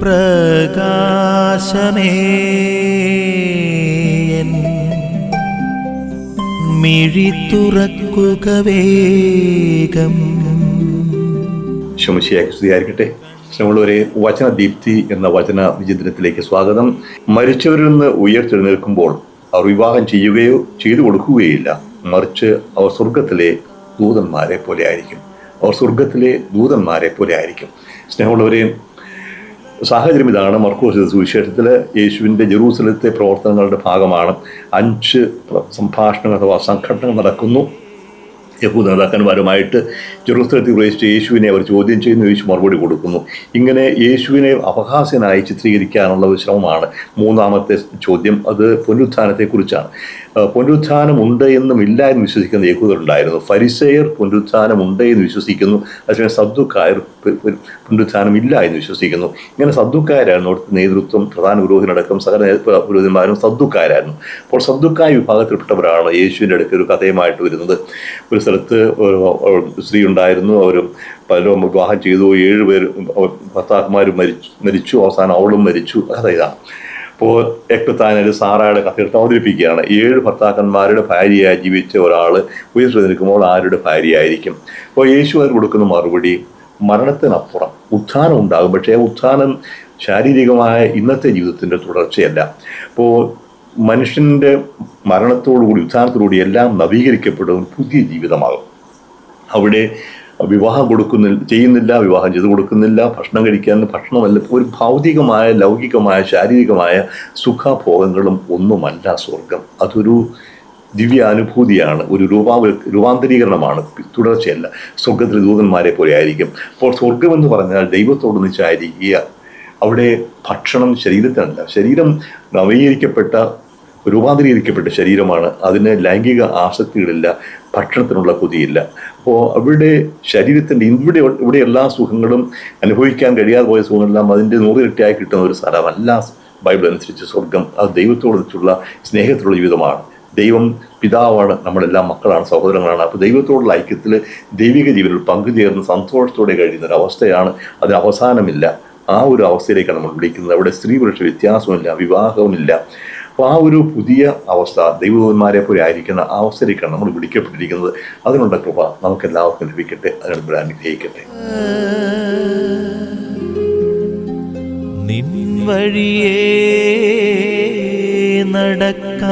പ്രകാശമേ. മിഴിത്തുറക്കുക മിഴി തുറക്കുക വേഗം. ശുമശിയായിരിക്കട്ടെ വചന ദീപ്തി എന്ന വചന വിചിന്തനത്തിലേക്ക് സ്വാഗതം. മരിച്ചവരിൽ നിന്ന് ഉയർത്തെഴുന്നേൽക്കുമ്പോൾ അവർ വിവാഹം ചെയ്യുകയോ ചെയ്തു കൊടുക്കുകയില്ല. മറിച്ച് അവർ സ്വർഗത്തിലെ ദൂതന്മാരെ പോലെ ആയിരിക്കും. അവർ സ്വർഗത്തിലെ ദൂതന്മാരെ പോലെ ആയിരിക്കും. സ്നേഹമുള്ളവരെ സാഹചര്യം ഇതാണ്. മർക്കോസ് സുവിശേഷത്തിൽ യേശുവിന്റെ ജെറൂസലത്തെ പ്രവർത്തനങ്ങളുടെ ഭാഗമാണ്. അഞ്ച് സംഭാഷണങ്ങൾ അഥവാ സംഘടനകൾ നടക്കുന്നു. യഹൂദ നേതാക്കന്മാരുമായിട്ട് ചെറുസ്ഥലത്തിൽ പ്രവേശിച്ച് യേശുവിനെ അവർ ചോദ്യം ചെയ്യുന്ന യേശു മറുപടി കൊടുക്കുന്നു. ഇങ്ങനെ യേശുവിനെ അപഹാസ്യനായി ചിത്രീകരിക്കാനുള്ള ഒരു ശ്രമമാണ് മൂന്നാമത്തെ ചോദ്യം. അത് പുനരുത്ഥാനത്തെക്കുറിച്ചാണ്. പുനരുത്ഥാനമുണ്ട് എന്നും ഇല്ല എന്ന് വിശ്വസിക്കുന്ന യഹൂദരുണ്ടായിരുന്നു. ഫരിസേയർ പുനരുത്ഥാനം ഉണ്ട് എന്ന് വിശ്വസിക്കുന്നു. അതേസമയം സദ്ദുക്കായർ പു- പു- പുനരുത്ഥാനം ഇല്ല എന്ന് വിശ്വസിക്കുന്നു. ഇങ്ങനെ സദ്ദുക്കാരായിരുന്നു അവിടുത്തെ നേതൃത്വം പ്രധാന പുരോഹിതനടക്കം സകല പുരോഹിതന്മാരും സദ്ദുക്കാരായിരുന്നു. അപ്പോൾ സദ്ദുക്കായ വിഭാഗത്തിൽപ്പെട്ടവരാണ് യേശുവിന്റെ അടുത്ത് ഒരു കഥയുമായിട്ട് വരുന്നത്. ഒരു സ്ഥലത്ത് സ്ത്രീ ഉണ്ടായിരുന്നു. അവർ പലരും വിവാഹം ചെയ്തു. ഏഴ് പേര് മരിച്ചു മരിച്ചു. അവസാനം അവളും മരിച്ചു. കഥ ഇതാണ്. അപ്പോൾ എക്കത്താനൊരു സാറായുടെ കഥയെടുത്ത് അവതരിപ്പിക്കുകയാണ്. ഏഴ് ഭർത്താക്കന്മാരുടെ ഭാര്യയായി ജീവിച്ച ഒരാൾ ഉയർത്തി നിൽക്കുമ്പോൾ ആരുടെ ഭാര്യയായിരിക്കും? അപ്പോൾ യേശു അവർ കൊടുക്കുന്ന മറുപടി മരണത്തിനപ്പുറം ഉത്ഥാനം ഉണ്ടാകും. പക്ഷേ ഉത്ഥാനം ശാരീരികമായ ഇന്നത്തെ ജീവിതത്തിന്റെ തുടർച്ചയല്ല. അപ്പോൾ മനുഷ്യന്റെ മരണത്തോടുകൂടി ഉത്ഥാനത്തോടുകൂടി എല്ലാം നവീകരിക്കപ്പെടുന്ന പുതിയ ജീവിതമാകും. അവിടെ വിവാഹം കൊടുക്കുന്നില്ല ചെയ്യുന്നില്ല വിവാഹം ചെയ്ത് കൊടുക്കുന്നില്ല ഭക്ഷണം കഴിക്കാൻ ഭക്ഷണമല്ല ഒരു ഭൗതികമായ ലൗകികമായ ശാരീരികമായ സുഖഭോഗങ്ങളും ഒന്നുമല്ല സ്വർഗം അതൊരു ദിവ്യാനുഭൂതിയാണ് ഒരു രൂപാവ രൂപാന്തരീകരണമാണ് തുടർച്ചയല്ല. സ്വർഗത്തിലെ ദൂതന്മാരെ പോലെ ആയിരിക്കും. അപ്പോൾ സ്വർഗം എന്ന് പറഞ്ഞാൽ ദൈവത്തോടൊന്നിച്ചായിരിക്കുക അവിടെ ഭക്ഷണം ശരീരത്തിനല്ല. ശരീരം നവീകരിക്കപ്പെട്ട രൂപാന്തരീകരിക്കപ്പെട്ട ശരീരമാണ്. അതിന് ലൈംഗിക ആസക്തികളില്ല ഭക്ഷണത്തിനുള്ള കൊതിയില്ല. അപ്പോൾ അവിടെ ശരീരത്തിന്റെ ഇവിടെ ഇവിടെ എല്ലാ സുഖങ്ങളും അനുഭവിക്കാൻ കഴിയാതെ പോയ സുഖങ്ങളെല്ലാം അതിന്റെ നൂറിരട്ടിയായി കിട്ടുന്ന ഒരു സ്ഥലമല്ല ബൈബിൾ അനുസരിച്ച് സ്വർഗം അത് ദൈവത്തോടുള്ള സ്നേഹത്തിലുള്ള ജീവിതമാണ്. ദൈവം പിതാവാണ് നമ്മളെല്ലാം മക്കളാണ് സഹോദരങ്ങളാണ്. അപ്പോൾ ദൈവത്തോടുള്ള ഐക്യത്തിൽ ദൈവിക ജീവിതത്തിൽ പങ്കുചേർന്ന് സന്തോഷത്തോടെ കഴിയുന്ന ഒരു അവസ്ഥയാണ് അതിന് അവസാനമില്ല. ആ ഒരു അവസ്ഥയിലേക്കാണ് നമ്മൾ വിളിക്കുന്നത്. അവിടെ സ്ത്രീ പുരുഷ വ്യത്യാസമില്ല വിവാഹവുമില്ല. അപ്പോൾ ആ ഒരു പുതിയ അവസ്ഥ ദൈവദൂതന്മാരെ പോലെ ആയിരിക്കുന്ന ആ അവസ്ഥയിലേക്കാണ് നമ്മൾ വിളിക്കപ്പെട്ടിരിക്കുന്നത്. അതിനുള്ള കൃപ നമുക്ക് എല്ലാവർക്കും ലഭിക്കട്ടെ അതിനുള്ള അനുഗ്രഹിക്കട്ടെ. നിൻ വഴിയേ നടക്ക